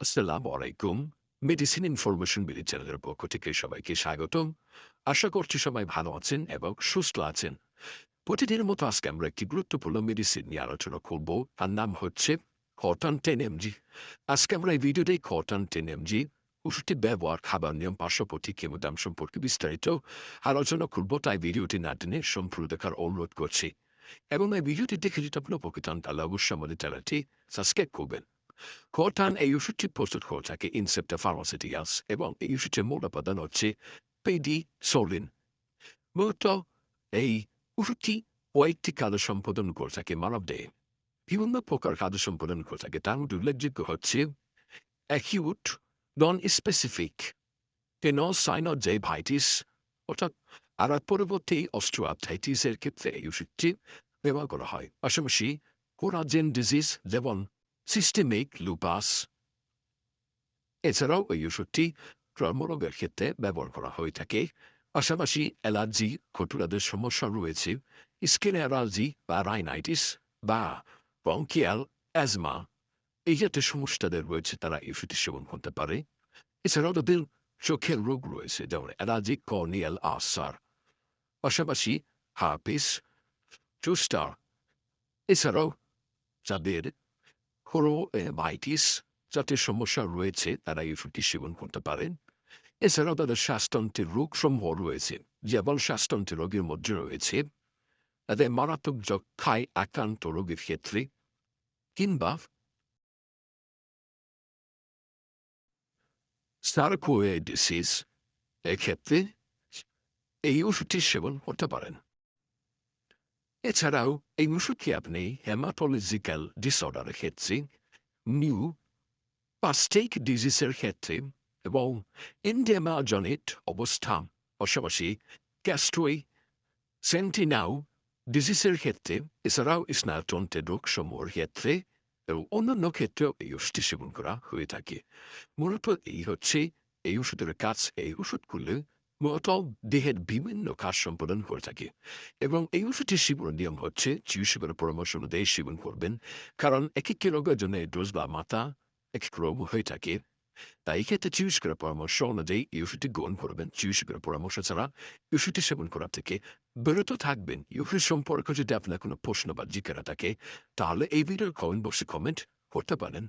আসসালামু আলাইকুম। Medicine information BD চ্যানেলের পক্ষ থেকে সবাইকে স্বাগতম। আশা করছি সবাই ভালো আছেন এবং সুস্থ আছেন। প্রতিদিনের মতো আজকে আমরা একটি গুরুত্বপূর্ণ মেডিসিন নিয়ে আলোচনা করব। তার নাম হচ্ছে কটন টেন এমজি আজকে আমরা এই ভিডিওতে কটন টেন এমজি ওষুধটি ব্যবহার, খাবার নিয়ম পার্শ্ববর্তী কেমোদাম সম্পর্কে বিস্তারিত আলোচনা করব। তাই ভিডিওটি না টেনে সম্পূর্ণ দেখার অনুরোধ করছি। এবং এই ভিডিওটি দেখে যদি আপনি উপকৃত তাহলে অবশ্যই আমাদের চ্যানেলটি সাবস্ক্রাইব করবেন। Cortan এই ওষুধটি প্রস্তুত করে থাকে ইনসেপ্টা ফার্মাসিউটিক্যালস এবং এই ওষুধটির মূল উপাদান হচ্ছে পেডি সোলিন মূলত এই ওষুধটি কয়েকটি কাজ সম্পাদন করে থাকে মানবদেহে বিভিন্ন প্রকার কাজ সম্পাদন করে থাকে তার মধ্যে উল্লেখযোগ্য হচ্ছে অ্যাকিউট নন স্পেসিফিক টেনোসাইনোজেভাইটিস অর্থাৎ আর পরবর্তী অস্ট্রোআথাইটিসের ক্ষেত্রে এই ওষুধটি ব্যবহার করা হয় পাশাপাশি কোরাজেন ডিজিজ যেমন সিস্টেমিক লুপাস এছাড়াও এই ওষুধটি চর্মরোগের ক্ষেত্রে ব্যবহার করা হয়ে থাকে পাশাপাশি অ্যালার্জি খটুরাদের সমস্যা রয়েছে স্কিন অ্যালার্জি বা রাইনাইটিস বা বঙ্কিয়াল অ্যাজমা এই জাতীয় সমস্যাদের রয়েছে তারা এই ওষুধটি সেবন করতে পারে এছাড়াও তাদের চোখের রোগ রয়েছে যেমন অ্যালার্জি কর্নিয়াল আসার পাশাপাশি হার্পিস চুস্টার এছাড়াও যাদের কোরোভাইটিস জাতীয় সমস্যা রয়েছে, তারা এই ওষুধটি সেবন করতে পারেন। এছাড়াও তাদের শ্বাসতন্ত্রের রোগ সমূহ রয়েছে, যেমন শ্বাসতন্ত্রের রোগের মধ্যে রয়েছে, তাদের মারাত্মক যক্ষায় আক্রান্ত রোগের ক্ষেত্রে, কিংবা সার্কোয়েডিসিস এক্ষেত্রে এই ওষুধটি সেবন করতে পারেন। এছাড়াও এই ওষুধটি আপনি হেমাটোলজিক্যাল ডিসঅর্ডারের ক্ষেত্রে নিউ পাস্টেক ডিজিজের ক্ষেত্রে এবং ইন্ডেমাজনিট অবস্থা পাশাপাশি ক্যাস্ট্রোই সেন্টিনাও ডিজিজের ক্ষেত্রে এছাড়াও স্নায়ুতন্ত্রের রোগ সমূহের ক্ষেত্রে এবং অন্যান্য ক্ষেত্রেও এই ওষুধটি সেবন করা হয়ে থাকে মূলত এই হচ্ছে এই ওষুধের কাজ এই ওষুধগুলো মূলত দেহের বিভিন্ন কাজ সম্পাদন করে থাকে এবং এই ওষুধটি সেবনের নিয়ম হচ্ছে চিকিৎসকের পরামর্শ অনুযায়ী সেবন করবেন, কারণ এক একটি রোগের জন্য ডোজ বা মাথা এক এক রোগ হয়ে থাকে। তাই এই ক্ষেত্রে চিকিৎসকের পরামর্শ অনুযায়ী এই ওষুধটি গ্রহণ করবেন। চিকিৎসকের পরামর্শ ছাড়া ওষুধটি সেবন করা থেকে বিরত থাকবেন। ওষুধ সম্পর্কে যদি আপনার কোনো প্রশ্ন বা জিজ্ঞাসা থাকে, তাহলে এই ভিডিওর কমেন্ট বক্সে কমেন্ট করতে পারেন।